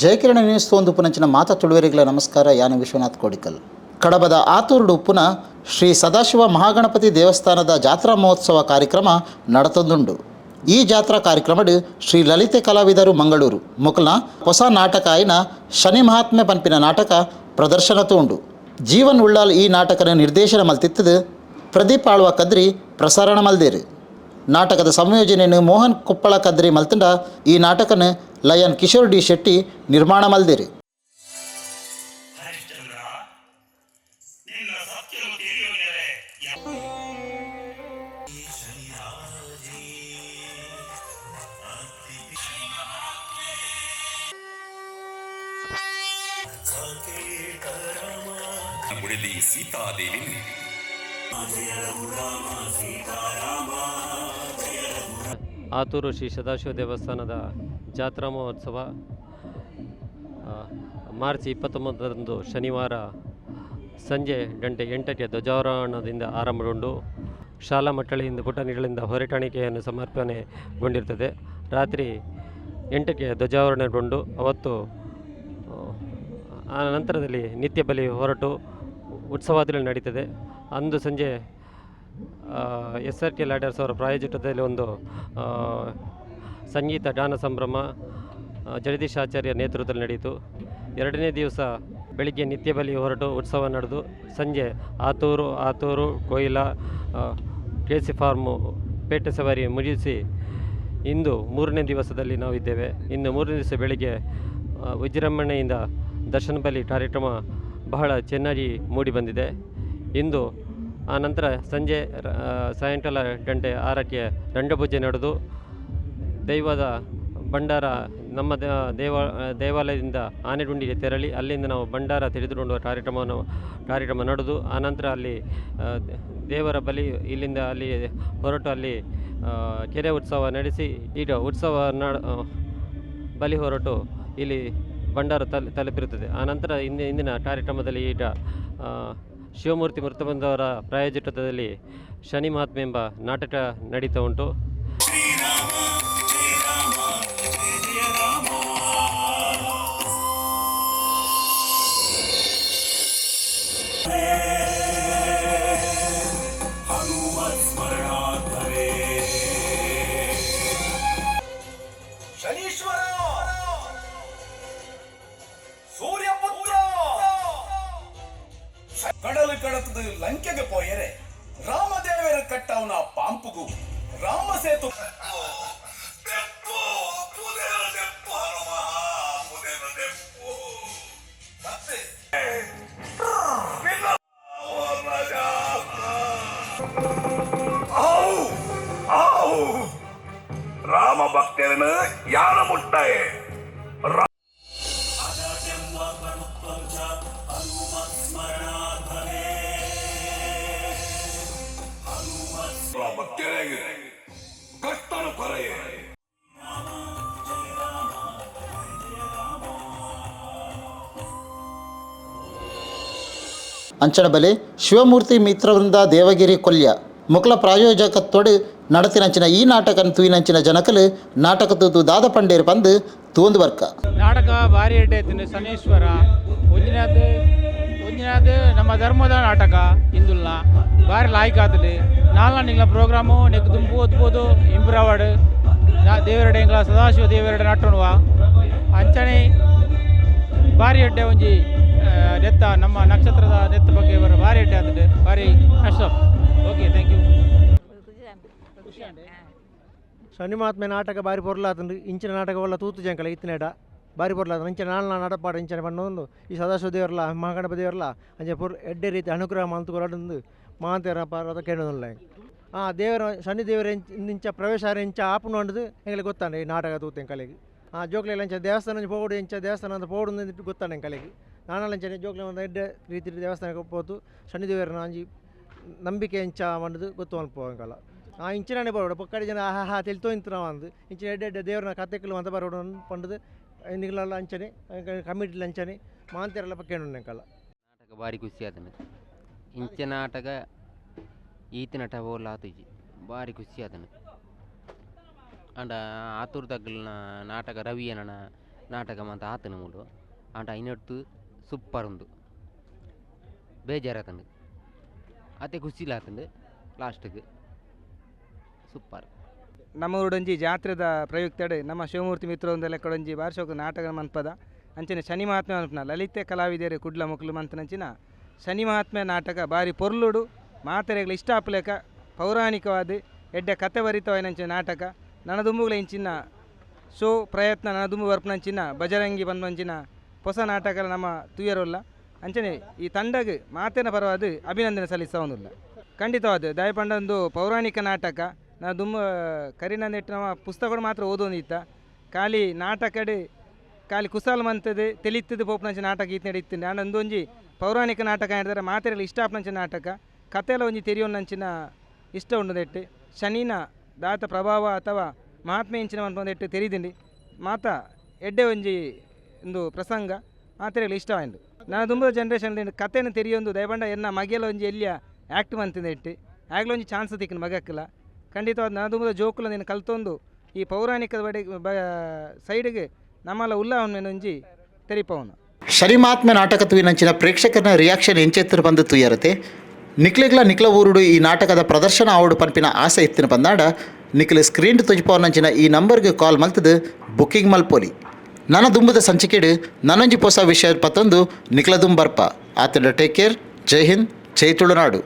ಜಯಕಿರಣ news ಒಂದು ಪುನಂಚಿನ ಮಾತಾ ತುಳುವೆರಿಗಳ ನಮಸ್ಕಾರ, ಯಾನ ವಿಶ್ವನಾಥ್ ಕೋಡಿಕಲ್. ಕಡಬದ ಆತೂರುಡು ಉಪ್ಪುನ ಶ್ರೀ ಸದಾಶಿವ ಮಹಾಗಣಪತಿ ದೇವಸ್ಥಾನದ ಜಾತ್ರಾ ಮಹೋತ್ಸವ ಕಾರ್ಯಕ್ರಮ ನಡತೊಂದುಂಡು ಈ ಜಾತ್ರಾ ಕಾರ್ಯಕ್ರಮಡ್ ಶ್ರೀ ಲಲಿತೆ ಕಲಾವಿದರು ಮಂಗಳೂರು. ಮೊಕಲ್ನ ಹೊಸ ನಾಟಕ ಆಯ್ನ ಶನಿ ಮಹಾತ್ಮೆ ಪನ್ಪಿನ ನಾಟಕ ಪ್ರದರ್ಶನ ಉಂಡು ಜೀವನ್ ಉಳ್ಳಾಲ್ ಈ ನಾಟಕನ ನಿರ್ದೇಶನ ಮಲ್ತಿತ್ತದು ಪ್ರದೀಪ್ ಆಳ್ವ ಕದ್ರಿ ಪ್ರಸಾರಣ ಮಲ್ದೇರು. ನಾಟಕದ ಸಂಯೋಜನೆಯನ್ನು ಮೋಹನ್ ಕೊಪ್ಪಳ ಕದ್ರಿ ಮಲ್ತಂಡ ಈ ನಾಟಕನ ಲಯನ್ ಕಿಶೋರ್ ಡಿ ಶೆಟ್ಟಿ ನಿರ್ಮಾಣ ಮಲ್ದಿರಿ. ಸೀತಾದೇವಿ ನಿನ್ನ ಸತ್ಯವು ತಿಳಿಯುವುದರೆ ಮುಡಿಲಿ ಸೀತಾದೇವಿ. ಆತೂರು ಶ್ರೀ ಸದಾಶಿವ ದೇವಸ್ಥಾನದ ಜಾತ್ರಾ ಮಹೋತ್ಸವ ಮಾರ್ಚ್ ಇಪ್ಪತ್ತೊಂಬತ್ತರಂದು ಶನಿವಾರ ಸಂಜೆ ಗಂಟೆ ಎಂಟಕ್ಕೆ ಧ್ವಜಾರೋಹಣದಿಂದ ಆರಂಭಗೊಂಡು ಶಾಲಾ ಮಕ್ಕಳಿಂದ ಪುಟಾಣಿಗಳಿಂದ ಹೊರಟಾಣಿಕೆಯನ್ನು ಸಮರ್ಪಣೆಗೊಂಡಿರ್ತದೆ. ರಾತ್ರಿ ಎಂಟಕ್ಕೆ ಧ್ವಜಾರೋಹಣಗೊಂಡು ಅವತ್ತು, ಆ ನಂತರದಲ್ಲಿ ನಿತ್ಯ ಬಲಿ ಹೊರಟು ಉತ್ಸವಾದಲ್ಲಿ ನಡೀತದೆ. ಅಂದು ಸಂಜೆ ಎಸ್ ಆರ್ ಕೆ ಲ್ಯಾಡರ್ಸ್ ಅವರ ಪ್ರಾಯೋಜಕದಲ್ಲಿ ಒಂದು ಸಂಗೀತ ಗಾನ ಸಂಭ್ರಮ ಜಗದೀಶ್ ಆಚಾರ್ಯ ನೇತೃತ್ವದಲ್ಲಿ ನಡೆಯಿತು. ಎರಡನೇ ದಿವಸ ಬೆಳಿಗ್ಗೆ ನಿತ್ಯ ಬಲಿ ಹೊರಟು ಉತ್ಸವ ನಡೆದು ಸಂಜೆ ಆತೂರು ಆತೂರು, ಕೊಯ್ಲ ಕೆ ಸಿ ಫಾರ್ಮು ಪೇಟೆ ಸವಾರಿ ಮುಗಿಸಿ ಇಂದು ಮೂರನೇ ದಿವಸದಲ್ಲಿ ನಾವಿದ್ದೇವೆ ಇನ್ನು ಮೂರನೇ ದಿವಸ ಬೆಳಿಗ್ಗೆ ವಿಜೃಂಭಣೆಯಿಂದ ದರ್ಶನ ಬಲಿ ಕಾರ್ಯಕ್ರಮ ಬಹಳ ಚೆನ್ನಾಗಿ ಮೂಡಿ ಬಂದಿದೆ. ಇಂದು ಆ ನಂತರ ಸಂಜೆ ಸಾಯಂಕಾಲ ಗಂಟೆ ಆರಕ್ಕೆ ರಂಗಪೂಜೆ ನಡೆದು ದೈವದ ಭಂಡಾರ ನಮ್ಮ ದೇವ, ದೇವಾಲಯದಿಂದ ಆನೆಗುಂಡಿಗೆ ತೆರಳಿ ಅಲ್ಲಿಂದ ನಾವು ಭಂಡಾರ ತೆಗೆದುಕೊಂಡು ಕಾರ್ಯಕ್ರಮವನ್ನು, ಕಾರ್ಯಕ್ರಮ ನಡೆದು ಆನಂತರ ಅಲ್ಲಿ ದೇವರ ಬಲಿ ಇಲ್ಲಿಂದ ಅಲ್ಲಿ ಹೊರಟು ಅಲ್ಲಿ ಕೆರೆ ಉತ್ಸವ ನಡೆಸಿ ಈಗ ಉತ್ಸವ ಬಲಿ ಹೊರಟು ಇಲ್ಲಿ ಭಂಡಾರ ತಲ್ ತಲುಪಿರುತ್ತದೆ ಆನಂತರ ನಂತರ ಇಂದಿನ ಕಾರ್ಯಕ್ರಮದಲ್ಲಿ ಈಗ ಶಿವಮೂರ್ತಿ ಮೃತಬಂಧವರ ಪ್ರಾಯೋಜಕತ್ವದಲ್ಲಿ ಶನಿ ಮಹಾತ್ಮೆ ಎಂಬ ನಾಟಕ ನಡೀತಾ ಉಂಟು. ಕಡಲು ಕಡತದ ಲಂಕೆಗೆ ಪೋಯರೆ ರಾಮದೇವರ ಕಟ್ಟವನ ಪಾಂಪುಗು ರಾಮ ಸೇತು ರಾಮ ಭಕ್ತರನ್ನು ಯಾರ ಮುಟ್ಟಾಯೆ ಅಂಚನ ಬಲೆ ಶಿವಮೂರ್ತಿ ಮಿತ್ರವೃಂದ ದೇವಗಿರಿ ಕೊಲ್ಯ. ಮುಕ್ಲ ಪ್ರಾಯೋಜಕತ್ವಡು ನಡತಿನಂಚಿನ ಈ ನಾಟಕ ತೂಯಿನಂಚಿನ ಜನಕಲು ನಾಟಕ ತೂತು ದಾದ ಪಂಡೇರು ಬಂದು ತೂಂದು ವರ್ಕ ನಾಟಕ ಭಾರಿ ಇಟ್ಟೈತಿನ ಸನೇಶ್ವರ ಒಂಜಿನಾದ್ ಒಂಜಿನಾದ್ ನಮ್ಮ ಧರ್ಮದ ನಾಟಕ ಹಿಂದುಲ್ಲ. ಭಾರಿ ಲಾಯ್ಕ್ ಆತದೆ. ನಾಲ್ಕು ನಿಂಗ್ಲ ಪ್ರೋಗ್ರಾಮು ನೆಕ್ ತುಂಬು ಓದ್ಬೋದು ಇಂಪ್ರವಾಡ್ ದೇವರಡೆ ಇಂಗ್ಲ ಸದಾಶಿವ ದೇವರಡೆ ನಟ್ಟುಣುವ ಅಂಚನೆ ಭಾರಿ ಎಡ್ಡೆ ಒಂಜಿ ಆ, ನೆತ್ತ ನಮ್ಮ ನಕ್ಷತ್ರದ ಡೆತ್ ಬಗ್ಗೆ ಬಾರಿ ಭಾರಿ ಎಡ್ಡೆ ಆತದೆ. ಭಾರಿ ಅಷ್ಟ okay thank you Shani Mahatme ನಾಟಕ ಬಾರಿ ಪೊರ್ಲಾತಂದು ಇಂಚಿನ ನಾಟಕ ಒಲ್ಲ ತೂತು ಜಂಕಲ ಇತ್ತಿನೇಟ ಬಾರಿ ಪೊರ್ಲಾತ ಇಂಚಿನ ನಾಲ್ನ ನಡಪಾಡ ಇಂಚಿನ ಪಣ್ಣೊಂದು ಈ ಸದಾಶಿವ ದೇವರಲ್ಲ ಮಹಾಗಣಪ ದೇವರಲ್ಲ ಅಂಚೆ ಪುರ್ ಎಡ್ಡೆ ರೀತಿ ಅನುಗ್ರಹ ಮಂತುಕೊರಡಂದು ಮಾಂತೇರ ಪಾರದ ಕೇಳೋದಿಲ್ಲ ಆ ದೇವರ ಶನಿ ದೇವರ ಇಂಚ- ಪ್ರವೇಶ ಇಂಚ ಆಪುನು ಅಂಡದು ಎಂಗಳಿಗೆ ಗೊತ್ತಾನೆ ಈ ನಾಟಕ ತೂತು ಕಲೆಗೆ ಆ ಜೋಕ್ಲೆಲ್ಲ ಇಂಚ ದೇವಸ್ಥಾನ ಪೋಡು ಇಂಚ ದೇವಸ್ಥಾನ ಅಂತ ಪೋಡು ಗೊತ್ತಾನೆ ಕಲೆಗೆ ನಾನಲ್ಲ ಇಂಚನೆ ಜೋಕ್ಲೆ ಒಂದು ಎಡ್ಡೆ ರೀತಿ ದೇವಸ್ಥಾನಕ್ಕೆ ಹೋಗ್ಬೋದು. ಶನಿ ದೇವರನ ಅಂಜಿ ನಂಬಿಕೆ ಇಂಚ ಮಂಡದು ಗೊತ್ತು ಅಲ್ಪ ಅಂಕಲ್ಲ ಆ ಇಂಚಿನೇ ಬರೋಡು ಪಕ್ಕಡಿ ಜನ ಆಹಾ ಹಾ ತಿಳಿತೋ ಇಂತ ಅಂದು. ಇಂಚಿನ ಎಡ್ಡೆ ಎಡ್ಡೆ ದೇವ್ರನ್ನ ಕತೆಗಳು ಅಂತ ಬರೋಡು ಪಂಡದು. ನಿಗಲೆಲ್ಲ ಅಂಚನೆ ಕಮಿಟಿಲಿ ಅಂಚನೆ, ಮಾಂತಿಯರೆಲ್ಲ ಪಕ್ಕೇನು ನಾಟಕ ಭಾರಿ ಖುಷಿ ಆತನ. ಇಂಚ ನಾಟಕ, ಈತ ನಟ ಹೋಲ್ಲ ಆತುಜಿ. ಭಾರಿ ಖುಷಿ ಆತನ. ಅಂಡ ಆತುರ್ ತಗ್ಗಲ್ನ ನಾಟಕ ರವಿ ಅನನ ನಾಟಕ ಮಂತ ಆತನ ಮೂಲು ಅಂಡ ಐನೊಟ್ಟು ಸೂಪರ್ ಉಂದು ಬೇಜಾರಾತಂಡು ಖುಷಿ ಖುಷಿಲಾತಂಡು ಲಾಸ್ಟಿಗೆ. ಸೂಪರ್. ನಮ್ಮ ಊರೊಂಜಿ ಜಾತ್ರೆದ ಪ್ರಯುಕ್ತಡೆ ನಮ್ಮ ಶಿವಮೂರ್ತಿ ಮಿತ್ರ ಒಂದು ಲೆಕ್ಕಡೊಂಜಿ ಬಾರ್ಷೋಕ ನಾಟಕ ಮನ್ಪದ ಅಂಚಿನ ಶನಿ ಮಹಾತ್ಮೆ ಮನ್ಪನ ಲಲಿತೆ ಕಲಾವಿದರು ಕುಡ್ಲ ಮಕ್ಕಳು ಮಂತನಂಚಿನ ಶನಿ ಮಹಾತ್ಮೆ ನಾಟಕ ಬಾರಿ ಪೊರ್ಲುಡು ಮಾತೆರೆಗಳ ಇಷ್ಟ ಆಪ್ಲೇಕ ಪೌರಾಣಿಕವಾದ ಎಡ್ಡೆ ಕತೆ ಭರಿತವಾಯಿನಂಚಿನ ನಾಟಕ ನನದುಂಬುಗಳ ಇಂಚಿನ ಶೋ ಪ್ರಯತ್ನ ನನದುಂಬು ಬರ್ಪನಂಚಿನ ಬಜರಂಗಿ ಬಂದಂಚಿನ ಹೊಸ ನಾಟಕ ನಮ್ಮ ತುಯರೋಲ್ಲ ಅಂಚನೆ, ಈ ತಂಡಗೆ ಮಾತಿನ ಪರವಾದ ಅಭಿನಂದನೆ ಸಲ್ಲಿಸವನಿಲ್ಲ. ಖಂಡಿತವಾದ ದಯಪಂಡ ಒಂದು ಪೌರಾಣಿಕ ನಾಟಕ. ನಾನು ದುಮ್ಮ, ಕರಿನ ನೆಟ್ಟು ನಮ್ಮ ಪುಸ್ತಕಗಳು ಮಾತ್ರ ಇತ್ತ ಖಾಲಿ ನಾಟಕಡೆ, ಖಾಲಿ ಕುಸಾಲ್ ಮಂತದೆ ತೆಲಿತದೆ ಪೋಪನಂಚ ನಾಟಕ ಈತ ನಡೀತೀನಿ ನಾನು ಒಂದೊಂಜಿ ಪೌರಾಣಿಕ ನಾಟಕ ಹೇಳಿದ್ರೆ ಮಾತೆರೆಗಳು ಇಷ್ಟ ನಾಟಕ. ಕಥೆಲ ಒಂಜಿ ತೆರೆಯೋನಂಚಿನ ಇಷ್ಟ ಉಂಡದೆಟ್ಟು ಶನಿನ ದಾತ ಪ್ರಭಾವ ಅಥವಾ ಮಹಾತ್ಮೆ ಇಂಚಿನ ಅನ್ಪಂದೆಟ್ಟು ತೆರೀದಿಂಡಿ ಮಾತ ಎಡ್ಡೆ ಒಂಜಿ ಒಂದು ಪ್ರಸಂಗ ಮಾತೆರೆಗಳು ಇಷ್ಟವಾಯ್ತು. ನಾನು ತುಂಬ ಜನ್ರೇಷನ್ ಕಥೆನ ತೆರೆಯೊಂದು ದಯಬಂಡ ಎನ್ನ ಮಗೆಲ ಒಂಜಿ ಎಲ್ಲಿಯ ಆ್ಯಕ್ಟ್ ಮಂತಿದೆ ಇಟ್ಟು. ಆಗಲೇ ಒಂಜಿ ಚಾನ್ಸ್ ತಿಕ್ಕಿನ ಮಗಕ್ಕಲ್ಲ. ಖಂಡಿತವಾದ ನಾನು ತುಂಬ ಜೋಕುಲ ನೀನು ಕಲ್ತೊಂದು ಈ ಪೌರಾಣಿಕ ಬಡಿ ಬ ಸೈಡ್ಗೆ ನಮ್ಮಲ್ಲ ಒಂಜಿ ತೆರಿಪವನು. ಶನಿ ಮಹಾತ್ಮೆ ನಾಟಕ ತುವಿನಂಚಿನ ಪ್ರೇಕ್ಷಕರ ರಿಯಾಕ್ಷನ್ ಎಂಚೆತ್ತಿನ ಬಂದು ತುಯ್ಯರತೆ. ನಿಕ್ಲೆಗ್ಲ ನಿಕ್ಲ ಊರುಡು ಈ ನಾಟಕದ ಪ್ರದರ್ಶನ ಆವಡು ಪನ್ಪಿನ ಆಸೆ ಎತ್ತಿನ ಬಂದಾಡ. ನಿಕ್ಲ ಸ್ಕ್ರೀನ್ ತುಜಿಪವನಂಚಿನ ಈ ನಂಬರ್ಗೆ ಕಾಲ್ ಮಲ್ತದು ಬುಕ್ಕಿಂಗ್ ಮಲ್ಪೋಲಿ. ನನ್ನ ದುಂಬದ ಸಂಚಿಕೆಡು ನನೊಂಜಿ ಹೊಸ ವಿಷಯ ಪತ್ತೊಂದು ನಿಕ್ಲ ದುಂಬರ್ಪ ಆತನ ಟೇಕ್ ಕೇರ್ ಜೈ ಹಿಂದ್ ಜೈ ತುಳುನಾಡು